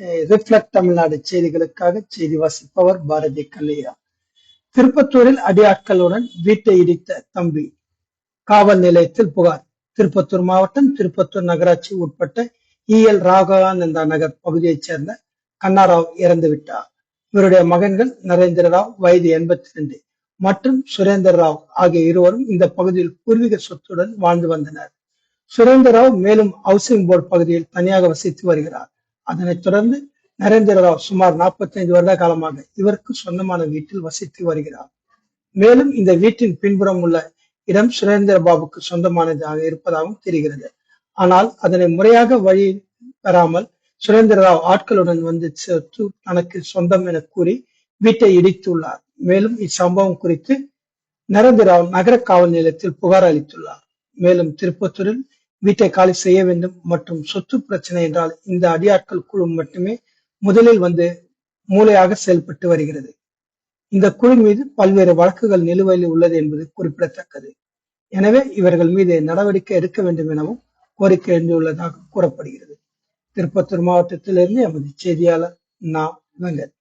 Reflect Tamil Nadu செய்திகளுக்காக செய்தி வாசிப்பவர் பாரதி கல்லையா. திருப்பத்தூரில் அடியாட்களுடன் வீட்டை இடித்த தம்பி. காவல் நிலையத்தில் புகார். திருப்பத்தூர் மாவட்டம் திருப்பத்தூர் நகராட்சி உட்பட்ட இஎல் ராகவானந்தா நகர் பகுதியைச் சேர்ந்த கண்ணாராவ் இறந்து விட்டார். இவருடைய மகன்கள் நரேந்திர ராவ் வயது எண்பத்தி ரெண்டு மற்றும் சுரேந்தர் ராவ் ஆகிய இருவரும் இந்த பகுதியில் பூர்வீக சொத்துடன் வாழ்ந்து வந்தனர். சுரேந்தர் ராவ் மேலும் ஹவுசிங் போர்டு பகுதியில் தனியாக வசித்து வருகிறார். அதனைத் தொடர்ந்து நரேந்திர ராவ் சுமார் 45 வருட காலமாக இவருக்கு சொந்தமான வீட்டில் வசித்து வருகிறார். மேலும் இந்த வீட்டின் பின்புறம் உள்ள இடம் சுரேந்திர பாபுக்கு சொந்தமானதாக இருப்பதாகவும் தெரிகிறது. ஆனால் அதனை முறையாக வழி பெறாமல் சுரேந்திர ராவ் ஆட்களுடன் வந்து சேர்த்து தனக்கு சொந்தம் என கூறி வீட்டை இடித்துள்ளார். மேலும் இச்சம்பவம் குறித்து நரேந்திர ராவ் நகர காவல் நிலையத்தில் புகார் அளித்துள்ளார். மேலும் திருப்பத்தூரில் வீட்டை காலி செய்ய வேண்டும் மற்றும் சொத்து பிரச்சனை என்றால் இந்த அடியாட்கள் குழு மட்டுமே முதலில் வந்து மூளையாக செயல்பட்டு வருகிறது. இந்த குழு மீது பல்வேறு வழக்குகள் நிலுவையில் உள்ளது என்பது குறிப்பிடத்தக்கது. எனவே இவர்கள் மீது நடவடிக்கை எடுக்க வேண்டும் எனவும் கோரிக்கை எழுந்துள்ளதாக கூறப்படுகிறது. திருப்பத்தூர் மாவட்டத்திலிருந்து எமது செய்தியாளர் நா. வெங்கட்.